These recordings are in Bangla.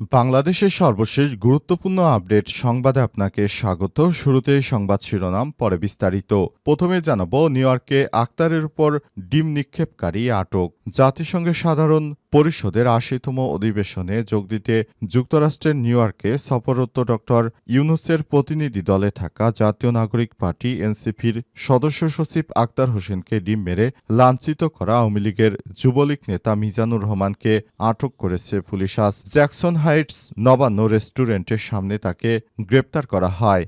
বাংলাদেশের সর্বশেষ গুরুত্বপূর্ণ আপডেট সংবাদে আপনাকে স্বাগত। শুরুতেই সংবাদ শিরোনাম, পরে বিস্তারিত। প্রথমে জানাব, নিউ ইয়র্কে আক্তারের উপর ডিম নিক্ষেপকারী আটক। জাতিসংঘের সাধারণ পরিষদের আশিতম অধিবেশনে যোগ দিতে যুক্তরাষ্ট্রের নিউ ইয়র্কে সফররত ডক্টর ইউনুসের প্রতিনিধি দলে থাকা জাতীয় নাগরিক পার্টি এনসিপির সদস্য সচিব আক্তার হোসেনকে ডিম মেরে লাঞ্ছিত করা আওয়ামী লীগের যুবলীগ নেতা মিজানুর রহমানকে আটক করেছে পুলিশ। আজ জ্যাকসন হাইটস নবান্ন রেস্টুরেন্টের সামনে তাকে গ্রেপ্তার করা হয়।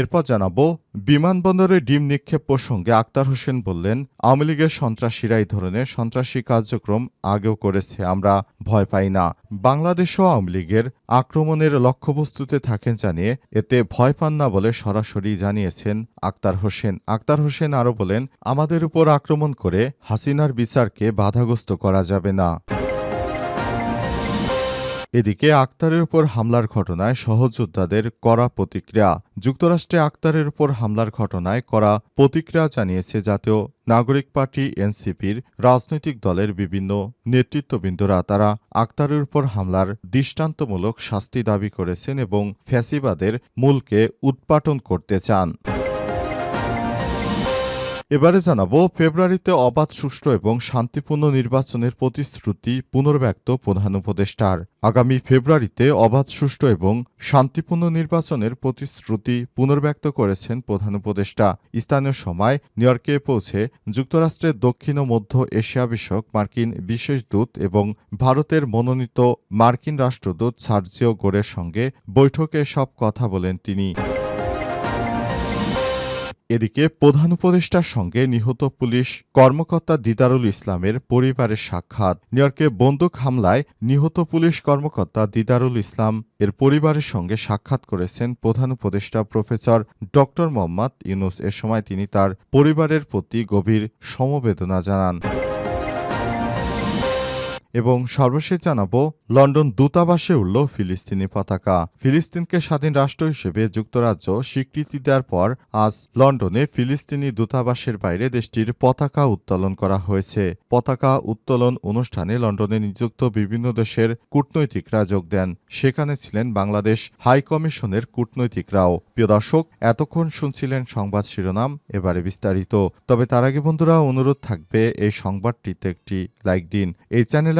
এরপর জানাব, বিমানবন্দরে ডিম নিক্ষেপ প্রসঙ্গে আক্তার হোসেন বললেন, আওয়ামী লীগের সন্ত্রাসীরা এই ধরনের সন্ত্রাসী কার্যক্রম আগেও করেছে, আমরা ভয় পাই না। বাংলাদেশও আওয়ামী লীগের আক্রমণের লক্ষ্যবস্তুতে থাকেন জানিয়ে এতে ভয় পান না বলে সরাসরি জানিয়েছেন আক্তার হোসেন। আক্তার হোসেন আরও বলেন, আমাদের উপর আক্রমণ করে হাসিনার বিচারকে বাধাগ্রস্ত করা যাবে না। এদিকে আক্তারের উপর হামলার ঘটনায় সহযোদ্ধাদের কড়া প্রতিক্রিয়া। যুক্তরাষ্ট্রে আক্তারের উপর হামলার ঘটনায় করা প্রতিক্রিয়া জানিয়েছে জাতীয় নাগরিক পার্টি এনসিপির রাজনৈতিক দলের বিভিন্ন নেতৃত্ববৃন্দরা। তারা আক্তারের উপর হামলার দৃষ্টান্তমূলক শাস্তি দাবি করেছেন এবং ফ্যাসিবাদের মূলকে উৎপাটন করতে চান। এবারে জানাব, ফেব্রুয়ারিতে অবাধ, সুষ্ঠু এবং শান্তিপূর্ণ নির্বাচনের প্রতিশ্রুতি পুনর্ব্যক্ত প্রধান উপদেষ্টার। আগামী ফেব্রুয়ারিতে অবাধ, সুষ্ঠু এবং শান্তিপূর্ণ নির্বাচনের প্রতিশ্রুতি পুনর্ব্যক্ত করেছেন প্রধান উপদেষ্টা। স্থানীয় সময় নিউ ইয়র্কে পৌঁছে যুক্তরাষ্ট্রের দক্ষিণ ও মধ্য এশিয়া বিষয়ক মার্কিন বিশেষ দূত এবং ভারতের মনোনীত মার্কিন রাষ্ট্রদূত সার্জিও গোরের সঙ্গে বৈঠকে সব কথা বলেন তিনি। এদিকে প্রধান উপদেষ্টার সঙ্গে নিহত পুলিশ কর্মকর্তা দিদারুল ইসলামের পরিবারের সাক্ষাৎ। নিউইয়র্কে বন্দুক হামলায় নিহত পুলিশ কর্মকর্তা দিদারুল ইসলাম এর পরিবারের সঙ্গে সাক্ষাৎ করেছেন প্রধান উপদেষ্টা প্রফেসর ডক্টর মোহাম্মদ ইউনুস। এ সময় তিনি তার পরিবারের প্রতি গভীর সমবেদনা জানান। এবং সর্বশেষ জানাব, লন্ডন দূতাবাসে উঠল ফিলিস্তিনি পতাকা। ফিলিস্তিনকে স্বাধীন রাষ্ট্র হিসেবে যুক্তরাজ্য স্বীকৃতি দেওয়ার পর আজ লন্ডনে ফিলিস্তিনি দূতাবাসের বাইরে দেশটির পতাকা উত্তোলন করা হয়েছে। পতাকা উত্তোলন অনুষ্ঠানে লন্ডনে নিযুক্ত বিভিন্ন দেশের কূটনৈতিকরা যোগ দেন। সেখানে ছিলেন বাংলাদেশ হাই কমিশনের কূটনৈতিকরাও। প্রিয় দর্শক, এতক্ষণ শুনছিলেন সংবাদ শিরোনাম, এবারে বিস্তারিত। তবে তার আগে বন্ধুরা, অনুরোধ থাকবে এই সংবাদটিতে একটি লাইক দিন। এই চ্যানেলে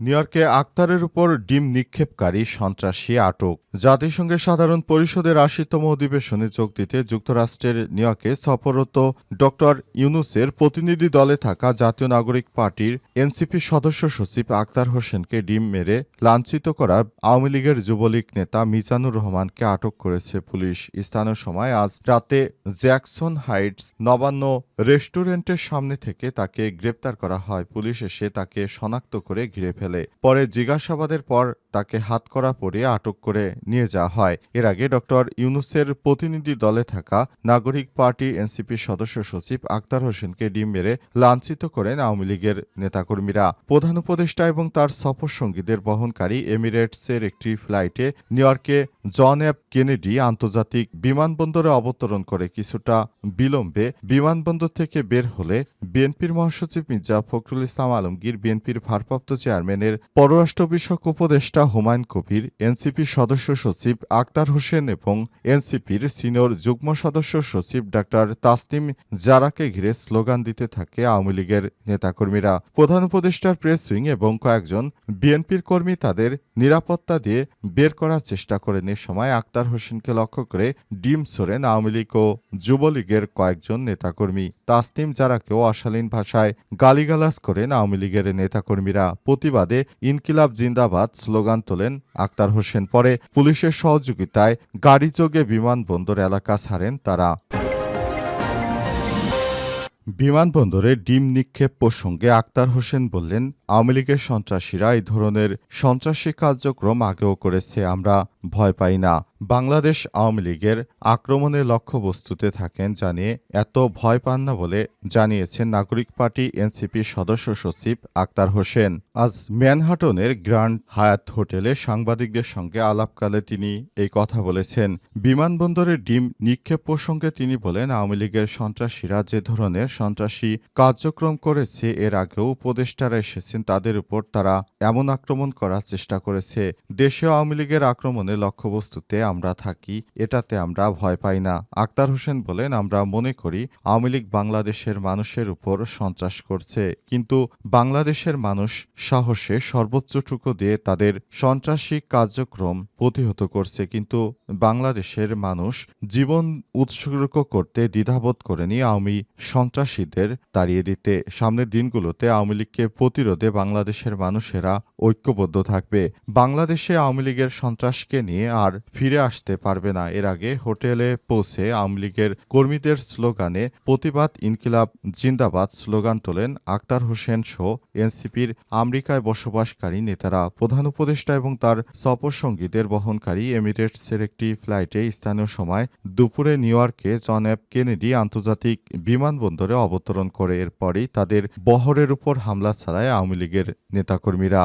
নিউইয়র্কে আক্তারের উপর ডিম নিক্ষেপকারী সন্ত্রাসী আটক। জাতিসংঘের সাধারণ পরিষদের আশিতম অধিবেশনে যোগ দিতে যুক্তরাষ্ট্রের নিউইয়র্কে সফররত ডক্টর ইউনুসের প্রতিনিধি দলে থাকা জাতীয় নাগরিক পার্টির এনসিপি সদস্য সচিব আক্তার হোসেনকে ডিম মেরে লাঞ্ছিত করা আওয়ামী লীগের যুবলীগ নেতা মিজানুর রহমানকে আটক করেছে পুলিশ। স্থানীয় সময় আজ রাতে জ্যাকসন হাইটস নবান্ন রেস্টুরেন্টের সামনে থেকে তাকে গ্রেপ্তার করা হয়। পুলিশ এসে তাকে শনাক্ত করে ঘিরে ফেলে। পরে জিজ্ঞাসাবাদের পর তাকে হাতকড়া পরিয়ে আটক করে নিয়ে যাওয়া হয়। এর আগে ডক্টর ইউনুসের প্রতিনিধি দলে থাকা নাগরিক পার্টি এনসিপির সদস্য সচিব আক্তার হোসেনকে ডিম মেরে লাঞ্ছিত করেন আওয়ামী লীগের নেতাকর্মীরা। প্রধান উপদেষ্টা এবং তার সফর সঙ্গীদের বহনকারী এমিরেটসের একটি ফ্লাইটে নিউইয়র্কে জন এফ কেনেডি আন্তর্জাতিক বিমানবন্দরে অবতরণ করে কিছুটা বিলম্বে বিমানবন্দর থেকে বের হলে বিএনপির মহাসচিব মির্জা ফখরুল ইসলাম আলমগীর বিএনপির ভারপ্রাপ্ত চেয়ারম্যানের পররাষ্ট্র বিষয়ক উপদেষ্টা হুমায়ুন কবির, এনসিপির সদস্য সচিব আক্তার হোসেন এবং এনসিপির সিনিয়র যুগ্ম সদস্য সচিব ডাক্তার তাসনিম জারাকে ঘিরে স্লোগান দিতে থাকে আওয়ামী লীগের নেতাকর্মীরা। প্রধান উপদেষ্টার প্রেস উইং এবং কয়েকজন বিএনপির কর্মী তাদের নিরাপত্তা দিয়ে বের করার চেষ্টা করেন। এ সময় আক্তার হোসেনকে লক্ষ্য করে ডিম ছোড়েন আওয়ামী লীগ ও যুবলীগের কয়েকজন নেতাকর্মী। তাসনিম জারাকেও অশালীন ভাষায় গালিগালাজ করেন আওয়ামী লীগের নেতাকর্মীরা। প্রতিবাদে প্রতিবাদে ইনকিলাব জিন্দাবাদ স্লোগান তোলেন আক্তার হোসেন। পরে পুলিশের সহযোগিতায় গাড়ি যোগে বিমানবন্দর এলাকা ছাড়েন তারা। বিমানবন্দরে ডিম নিক্ষেপ প্রসঙ্গে আক্তার হোসেন বললেন, আওয়ামী লীগের সন্ত্রাসীরা এই ধরনের সন্ত্রাসী কার্যক্রম আগেও করেছে, আমরা ভয় পাই না। বাংলাদেশ আওয়ামী লীগের আক্রমণের লক্ষ্যবস্তুতে থাকেন জানিয়ে এত ভয় পান না বলে জানিয়েছেন নাগরিক পার্টি এনসিপির সদস্য সচিব আক্তার হোসেন। আজ ম্যানহাটনের গ্র্যান্ড হায়াত হোটেলে সাংবাদিকদের সঙ্গে আলাপকালে তিনি এই কথা বলেছেন। বিমানবন্দরে ডিম নিক্ষেপ প্রসঙ্গে তিনি বলেন, আওয়ামী লীগের সন্ত্রাসীরা যে ধরনের সন্ত্রাসী কার্যক্রম করেছে, এর আগেও উপদেষ্টারা এসেছেন, তাদের উপর তারা এমন আক্রমণ করার চেষ্টা করেছে। দেশীয় আওয়ামী লীগের আক্রমণের লক্ষ্যবস্তুতে আমরা থাকি, এটাতে আমরা ভয় পাই না। আক্তার হোসেন বলেন, আমরা মনে করি আওয়ামী লীগ বাংলাদেশের মানুষের উপর সন্ত্রাস করছে। কিন্তু বাংলাদেশের মানুষ সাহসে সর্বোচ্চটুকু দিয়ে তাদের সন্ত্রাসী কার্যক্রম প্রতিহত করছে। কিন্তু বাংলাদেশের মানুষ জীবন উৎসর্গ করতে দ্বিধাবোধ করেনি আওয়ামী সন্ত্রাসীদের তাড়িয়ে দিতে। সামনের দিনগুলোতে আওয়ামী লীগকে প্রতিরোধে বাংলাদেশের মানুষেরা ঐক্যবদ্ধ থাকবে। বাংলাদেশে আওয়ামী লীগের সন্ত্রাসকে নিয়ে আর ফিরে আসতে পারবে না। এর আগে হোটেলে পৌঁছে আওয়ামী লীগের কর্মীদের স্লোগানে প্রতিবাদ ইনকিলাব জিন্দাবাদ স্লোগান তোলেন আক্তার হোসেন সহ এনসিপির আমেরিকায় বসবাসকারী নেতারা। প্রধান উপদেষ্টা এবং তার সফর সঙ্গীদের বহনকারী এমিরেটসের একটি ফ্লাইটে স্থানীয় সময় দুপুরে নিউ ইয়র্কে জন এফ কেনেডি আন্তর্জাতিক বিমানবন্দরে অবতরণ করে। এরপরই তাদের বহরের উপর হামলা চালায় আওয়ামী লীগের নেতাকর্মীরা।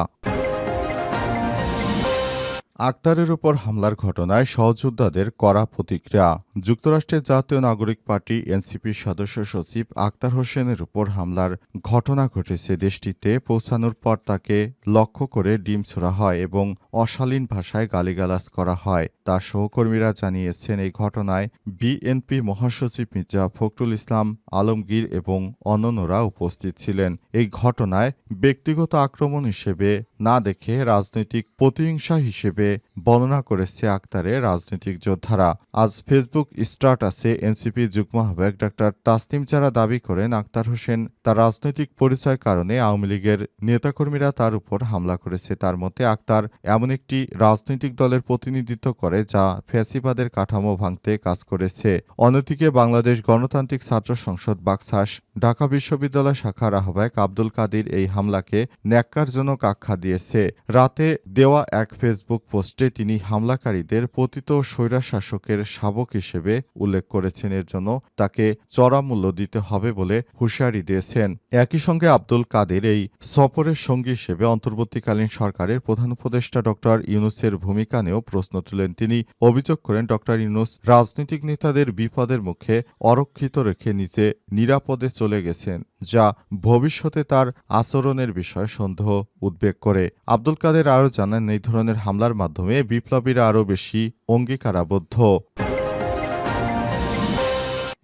আক্তারের উপর হামলার ঘটনায় সহযোদ্ধাদের কড়া প্রতিক্রিয়া। যুক্তরাষ্ট্রের জাতীয় নাগরিক পার্টি এনসিপির সদস্য সচিব আক্তার হোসেনের উপর হামলার ঘটনা ঘটেছে দেশটিতে। পৌঁছানোর পর তাকে লক্ষ্য করে ডিম ছোড়া হয় এবং অশালীন ভাষায় গালিগালাজ করা হয়। তার সহকর্মীরা জানিয়েছেন, এই ঘটনায় বিএনপি মহাসচিব মির্জা ফখরুল ইসলাম, আলমগীর এবং অন্যান্যরা উপস্থিত ছিলেন। এই ঘটনায় ব্যক্তিগত আক্রমণ হিসেবে না দেখে রাজনৈতিক প্রতিহিংসা হিসেবে বর্ণনা করেছে আক্তারের রাজনৈতিক যোদ্ধারা। আজ ফেসবুক স্টার্টাসে এনসিপি যুগ্ম আহ্বায়ক ডাক্তার তাসনিম যারা দাবি করেন, আক্তার হোসেন তার রাজনৈতিক পরিচয় কারণে আওয়ামী লীগের নেতাকর্মীরা তার উপর হামলা করেছে। তার মতে, আক্তার এমন একটি রাজনৈতিক দলের প্রতিনিধিত্ব করে যা ফ্যাসিবাদের কাঠামো ভাঙতে কাজ করেছে। অন্যদিকে বাংলাদেশ গণতান্ত্রিক ছাত্র সংসদ বাকশাস ঢাকা বিশ্ববিদ্যালয় শাখার আহ্বায়ক আব্দুল কাদির এই হামলাকে ন্যাক্কারজনক আখ্যা দিয়েছে। রাতে দেওয়া এক ফেসবুক পোস্টে তিনি হামলাকারীদের পতিত স্বৈরাশাসকের শাবক হিসেবে উল্লেখ করেছেন। এর জন্য তাকে চড়া মূল্য দিতে হবে বলে হুঁশিয়ারি দিয়েছেন। একই সঙ্গে আব্দুল কাদের এই সফরের সঙ্গী হিসেবে অন্তর্বর্তীকালীন সরকারের প্রধান উপদেষ্টা ডক্টর ইউনুসের ভূমিকা নিয়েও প্রশ্ন তুলেন। তিনি অভিযোগ করেন, ডক্টর ইউনুস রাজনৈতিক নেতাদের বিপদের মুখে অরক্ষিত রেখে নিজে নিরাপদে চলে গেছেন। যা ভবিষ্যতে তার আচরণের বিষয়ে সন্দেহ উদ্বেগ করে। আব্দুল কাদের আরও জানান, এই ধরনের হামলার মাধ্যমে বিপ্লবীরা আরও বেশি অঙ্গীকারাবদ্ধ।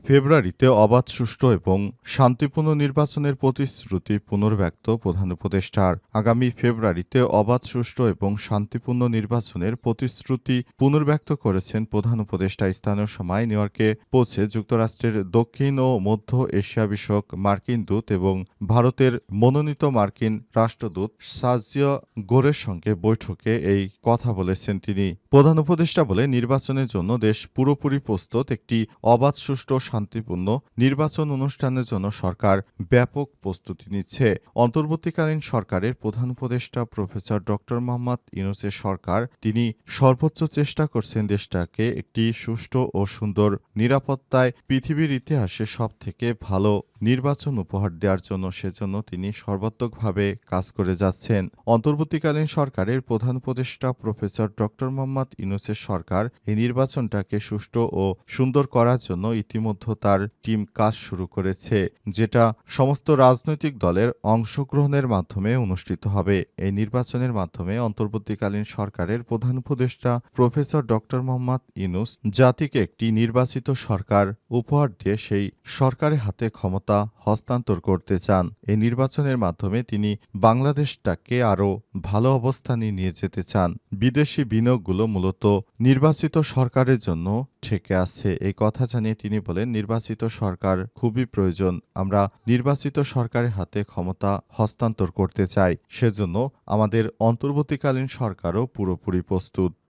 ফেব্রুয়ারিতে অবাধ, সুষ্ঠু এবং শান্তিপূর্ণ নির্বাচনের প্রতিশ্রুতি পুনর্ব্যক্ত প্রধান উপদেষ্টার। আগামী ফেব্রুয়ারিতে অবাধ, সুষ্ঠু এবং শান্তিপূর্ণ নির্বাচনের প্রতিশ্রুতি পুনর্ব্যক্ত করেছেন প্রধান উপদেষ্টা। স্থানীয় সময় নিউ ইয়র্কে পৌঁছে যুক্তরাষ্ট্রের দক্ষিণ ও মধ্য এশিয়া বিষয়ক মার্কিন দূত এবং ভারতের মনোনীত মার্কিন রাষ্ট্রদূত সাজিয়া গোরের সঙ্গে বৈঠকে এই কথা বলেছেন তিনি। প্রধান উপদেষ্টা বলে নির্বাচনের জন্য দেশ পুরোপুরি প্রস্তুত, একটি অবাধ, সুষ্ঠু শান্তিপূর্ণ নির্বাচন অনুষ্ঠানের জন্য সরকার ব্যাপক প্রস্তুতি নিচ্ছে। অন্তর্বর্তীকালীন সরকারের প্রধান উপদেষ্টা প্রফেসর ডক্টর মোহাম্মদ ইউনুসের সরকার, তিনি সর্বোচ্চ চেষ্টা করছেন দেশটাকে একটি সুষ্ঠু ও সুন্দর নিরাপত্তায় পৃথিবীর ইতিহাসে সব থেকে ভালো নির্বাচন উপহার দেওয়ার জন্য সেজন্য তিনি সর্বাত্মকভাবে কাজ করে যাচ্ছেন। অন্তর্বর্তীকালীন সরকারের প্রধান উপদেষ্টা প্রফেসর ডক্টর মোহাম্মদ ইউনুসের সরকার এই নির্বাচনটাকে সুষ্ঠু ও সুন্দর করার জন্য ইতিমধ্যে তার টিম কাজ শুরু করেছে, যেটা সমস্ত রাজনৈতিক দলের অংশগ্রহণের মাধ্যমে অনুষ্ঠিত হবে। এই নির্বাচনের মাধ্যমে অন্তর্বর্তীকালীন সরকারের প্রধান উপদেষ্টা প্রফেসর ডক্টর মোহাম্মদ ইউনুস জাতিকে একটি নির্বাচিত সরকার উপহার দিয়ে সেই সরকারের হাতে ক্ষমতা ক্ষমতা হস্তান্তর করতে চান। এই নির্বাচনের মাধ্যমে তিনি বাংলাদেশটাকে আরও ভালো অবস্থানে নিয়ে যেতে চান। বিদেশি বিনিয়োগগুলো মূলত নির্বাচিত সরকারের জন্য ঠেকে আছে। এই কথা জানিয়ে তিনি বলেন, নির্বাচিত সরকার খুবই প্রয়োজন। আমরা নির্বাচিত সরকারের হাতে ক্ষমতা হস্তান্তর করতে চাই। সেজন্য আমাদের অন্তর্বর্তীকালীন সরকারও পুরোপুরি প্রস্তুত।